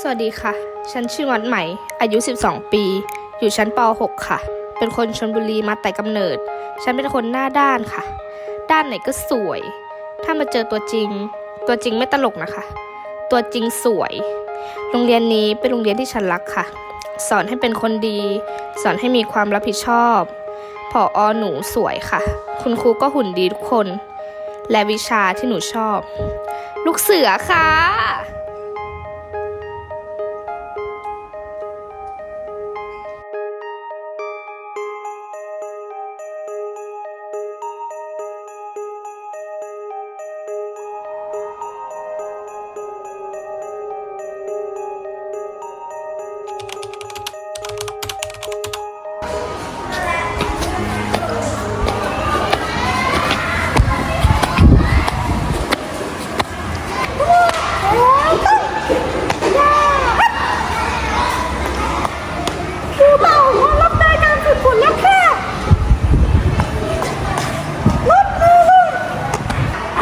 สวัสดีค่ะ ฉันชื่อวัดใหม่ อายุ 12 ปี อยู่ชั้นป .6 ค่ะ เป็นคนชนบุรีมาแต่กำเนิด ฉันเป็นคนหน้าด้านค่ะ ด้านไหนก็สวย ถ้ามาเจอตัวจริง ตัวจริงไม่ตลกนะคะ ตัวจริงสวย โรงเรียนนี้เป็นโรงเรียนที่ฉันรักค่ะ สอนให้เป็นคนดี สอนให้มีความรับผิดชอบผออหนูสวยค่ะ คุณครูก็หุ่นดีทุกคน และวิชาที่หนูชอบ ลูกเสือค่ะ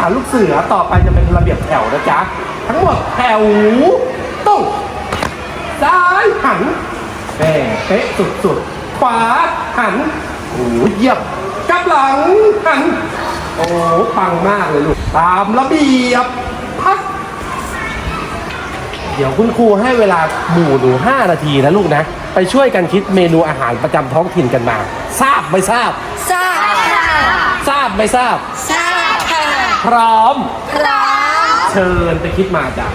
าลูกเสือต่อไปจะเป็นระเบียบแถวนะจ๊ะ ทั้งหมดแถวต้องซ้ายหันแม่เป๊ะสุดๆขวาหันโอ้เหยียบกลับหลังหัน โอ้ปังมากเลยลูก ตามระเบียบพักเดี๋ยวคุณครูให้เวลาหมู่หนู5นาทีนะลูกนะ ไปช่วยกันคิดเมนูอาหารประจำท้องถิ่นกันมา ทราบไม่ทราบ ทราบค่ะทราบไม่ทราบทราบค่ะ พร้อม พร้อม เชิญไปคิดมาจ้ะ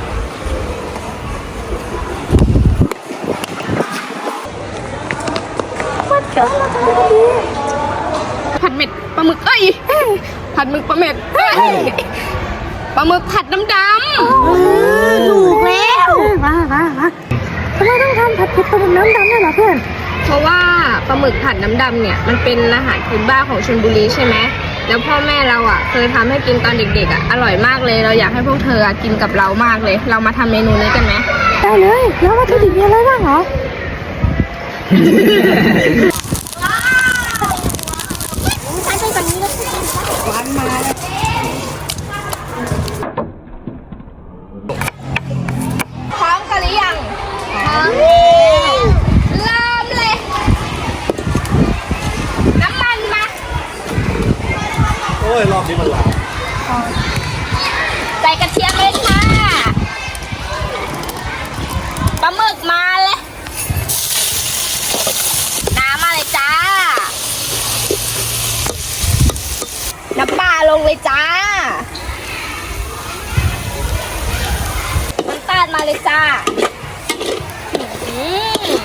ผัดเม็ดปลาหมึกเอ้ยผัดหมึกปลาเม็ดเอ้ยปลาหมึกผัดน้ำดถูกแล้วมามามาทำไมต้องทำผัดเผ็ดปลาหมึกน้ำดำด้วยเหรอเพื่อนำเพราะว่าปลาหมึกผัดน้ำดำเนี่ยมันเป็นอาหารพื้นบ้านของชลบุรีใช่ไหม แล้วพ่อแม่เราอะ เคยทำให้กินตอนเด็กๆอะอร่อยมากเลย เราอยากให้พวกเธออะกินกับเรามากเลย เรามาทำเมนูนี้กันไหมได้เลย แล้ววัตถุดิบมีอะไรบ้างเหรอ พร้อมกันหรือยังพร้อมเริ่มเลย น้ำมันมา โอ้ย รอบนี้มันหลาย ใส่กระเทียมเลยค่ะ ปลาหมึกมาเลย น้ำมาเลยจ้า น้ำป ลาลงเลยจ้า น้ำตาลมาเลยจ้าอืม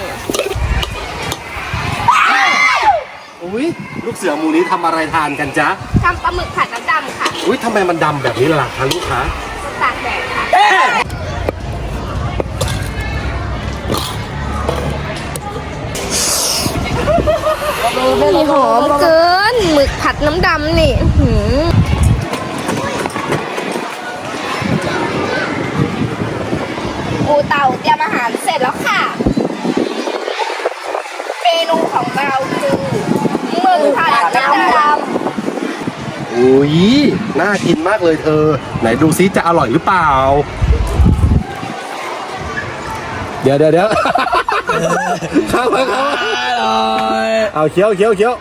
อุ้ยลูกเสือหมูนี้ทำอะไรทานกันจ๊ะทำปลาหมึกผัดน้ำดำค่ะอุ้ยทำไมมันดำแบบนี้ล่ะคะลูกค้าตากแดดค่ะนี่หอมเกินหมึกผัดน้ำดำนี่อื้อหือ ปูเต่าเตรียมอาหารเสร็จแล้วค่ะ เมนูของเราคือหมึกผัดน้ำดำอุ้ยน่ากินมากเลยเธอ ไหนดูซิจะอร่อยหรือเปล่า เดี๋ยวเดี๋ยวเดี๋ยวเข้ามาเข้ามาเอาเคี้ยวเคี้ยวเคี้ยว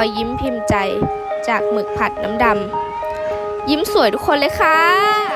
อยยิ้มพิมพ์ใจจากหมึกผัดน้ำดำ ยิ้มสวยทุกคนเลยค่ะ